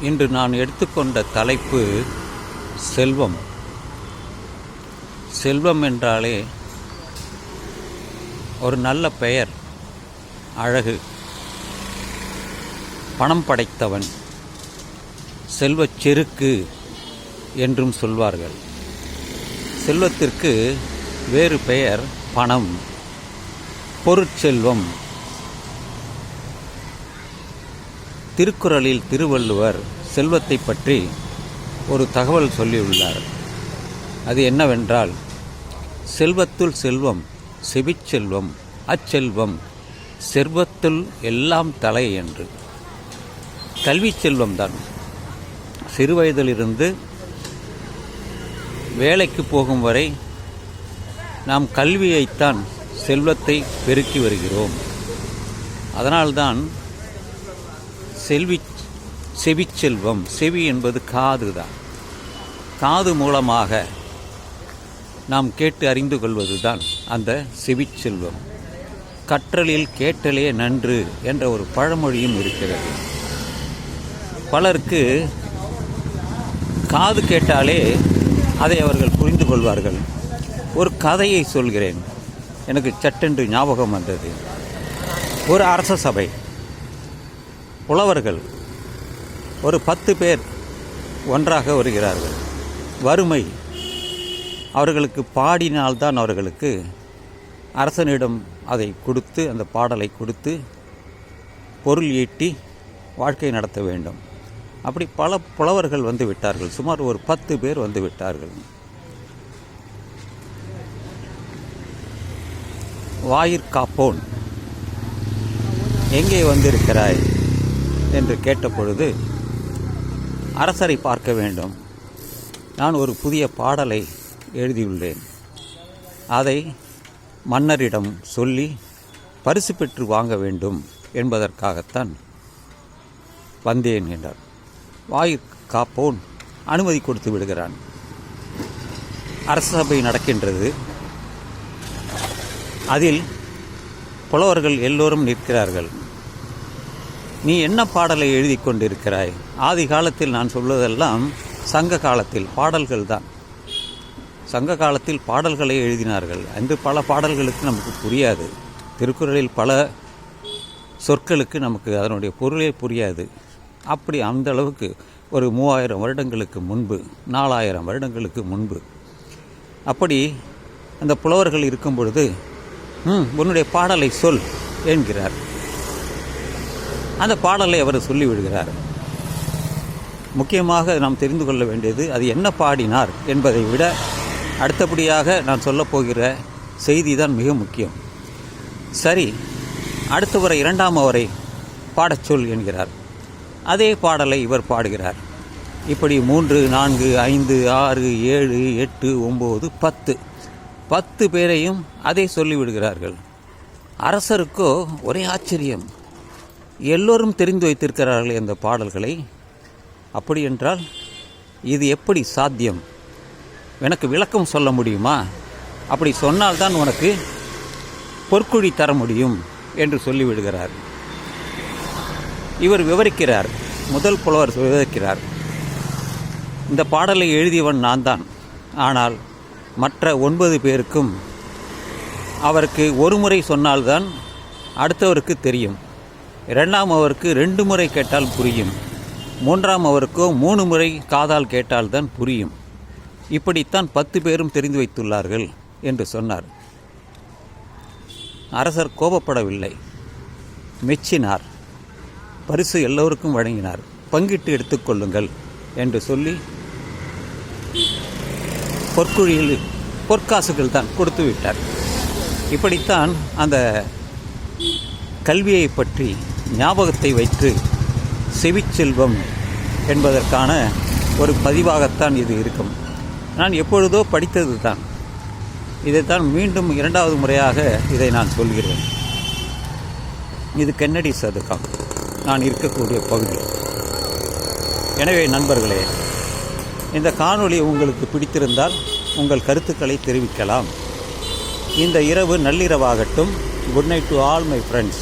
இன்று நான் எடுத்துக்கொண்ட தலைப்பு செல்வம். செல்வம் என்றாலே ஒரு நல்ல பெயர் அழகு பணம் படைத்தவன் செல்வச் செருக்கு என்றும் சொல்வார்கள். செல்வத்திற்கு வேறு பெயர் பணம். பொருட்செல்வம். திருக்குறளில் திருவள்ளுவர் செல்வத்தை பற்றி ஒரு தகவல் சொல்லியுள்ளார். அது என்னவென்றால் செல்வத்துள் செல்வம் செவிச்செல்வம் அச்செல்வம் செல்வத்துள் எல்லாம் தலை என்று. கல்வி செல்வம்தான் சிறுவயதிலிருந்து வேலைக்கு போகும் வரை நாம் கல்வியைத்தான் செல்வத்தை பெருக்கி வருகிறோம். அதனால்தான் செல்வி செவிச்செல்வம் செவி என்பது காது தான் காது மூலமாக நாம் கேட்டு அறிந்து கொள்வது தான் அந்த செவிச்செல்வம் கற்றலில் கேட்டலே நன்று என்ற ஒரு பழமொழியும் இருக்கிறது. பலருக்கு காது கேட்டாலே அதை அவர்கள் புரிந்து கொள்வார்கள். ஒரு கதையை சொல்கிறேன். எனக்கு சட்டென்று ஞாபகம் வந்தது. ஒரு அரச சபை. புலவர்கள் ஒரு பத்து பேர் ஒன்றாக வருகிறார்கள். வறுமை அவர்களுக்கு பாடினால்தான் அவர்களுக்கு அரசனிடம் அதை கொடுத்து அந்த பாடலை கொடுத்து பொருள் ஈட்டி வாழ்க்கை நடத்த வேண்டும். அப்படி பல புலவர்கள் வந்து விட்டார்கள். சுமார் ஒரு பத்து பேர் வந்து விட்டார்கள். வாயிற்காப்போன் எங்கே வந்திருக்கிறாய்? என்று கேட்டபொழுது அரசரை பார்க்க வேண்டும். நான் ஒரு புதிய பாடலை எழுதியுள்ளேன். அதை மன்னரிடம் சொல்லி பரிசு பெற்று வாங்க வேண்டும் என்பதற்காகத்தான் வந்தேன் என்றார். வாயிற் காப்போன் அனுமதி கொடுத்து விடுகிறான். அரச சபை நடக்கின்றது. அதில் புலவர்கள் எல்லோரும் நிற்கிறார்கள். நீ என்ன பாடலை எழுதி கொண்டிருக்கிறாய்? ஆதி காலத்தில் நான் சொல்வதெல்லாம் சங்க காலத்தில் பாடல்கள் தான். சங்க காலத்தில் பாடல்களை எழுதினார்கள். அன்று பல பாடல்களுக்கு நமக்கு புரியாது. திருக்குறளில் பல சொற்களுக்கு நமக்கு அதனுடைய பொருளே புரியாது. அப்படி அந்த அளவுக்கு ஒரு மூவாயிரம் வருடங்களுக்கு முன்பு நாலாயிரம் வருடங்களுக்கு முன்பு. அப்படி அந்த புலவர்கள் இருக்கும் பொழுது உன்னுடைய பாடலை சொல் என்கிறார். அந்த பாடலை அவர் சொல்லிவிடுகிறார் முக்கியமாக நாம் தெரிந்து கொள்ள வேண்டியது அது என்ன பாடினார் என்பதை விட அடுத்தபடியாக நான் சொல்லப்போகிற செய்தி தான் மிக முக்கியம். சரி அடுத்தவரை இரண்டாம் அவரை பாடச் சொல் என்கிறார். அதே பாடலை இவர் பாடுகிறார். இப்படி மூன்று நான்கு ஐந்து ஆறு ஏழு எட்டு ஒம்பது பத்து. பத்து பேரையும் அதை சொல்லிவிடுகிறார்கள் அரசருக்கோ ஒரே ஆச்சரியம். எல்லோரும் தெரிந்து வைத்திருக்கிறார்கள் இந்த பாடல்களை. அப்படி என்றால் இது எப்படி சாத்தியம்? எனக்கு விளக்கம் சொல்ல முடியுமா? அப்படி சொன்னால்தான் உனக்கு பொற்குழி தர முடியும் என்று சொல்லிவிடுகிறார். இவர் விவரிக்கிறார் முதல் புலவர் விவரிக்கிறார். இந்த பாடலை எழுதியவன் நான் தான் ஆனால் மற்ற ஒன்பது பேருக்கும் அவருக்கு ஒரு முறை சொன்னால்தான் அடுத்தவருக்கு தெரியும். இரண்டாம் அவருக்கு ரெண்டு முறை கேட்டால் புரியும். மூன்றாம் அவருக்கோ மூணு முறை காதால் கேட்டால்தான் புரியும். இப்படித்தான் பத்து பேரும் தெரிந்து வைத்துள்ளார்கள் என்று சொன்னார். அரசர் கோபப்படவில்லை. மெச்சினார். பரிசு எல்லோருக்கும் வழங்கினார். பங்கிட்டு எடுத்துக்கொள்ளுங்கள் என்று சொல்லி பொற்குழியில் பொற்காசுகள் தான் கொடுத்து விட்டார். இப்படித்தான் அந்த கல்வியை பற்றி ஞாபகத்தை வைத்து செவிச்செல்வம் என்பதற்கான ஒரு பதிவாகத்தான் இது இருக்கும். நான் எப்பொழுதோ படித்தது தான் இதைத்தான் மீண்டும் இரண்டாவது முறையாக இதை நான் சொல்கிறேன். இது கென்னடி சதுக்கம். நான் இருக்கக்கூடிய பகுதி. எனவே நண்பர்களே இந்த காணொளி உங்களுக்கு பிடித்திருந்தால் உங்கள் கருத்துக்களை தெரிவிக்கலாம். இந்த இரவு நள்ளிரவாகட்டும். Good night to all my friends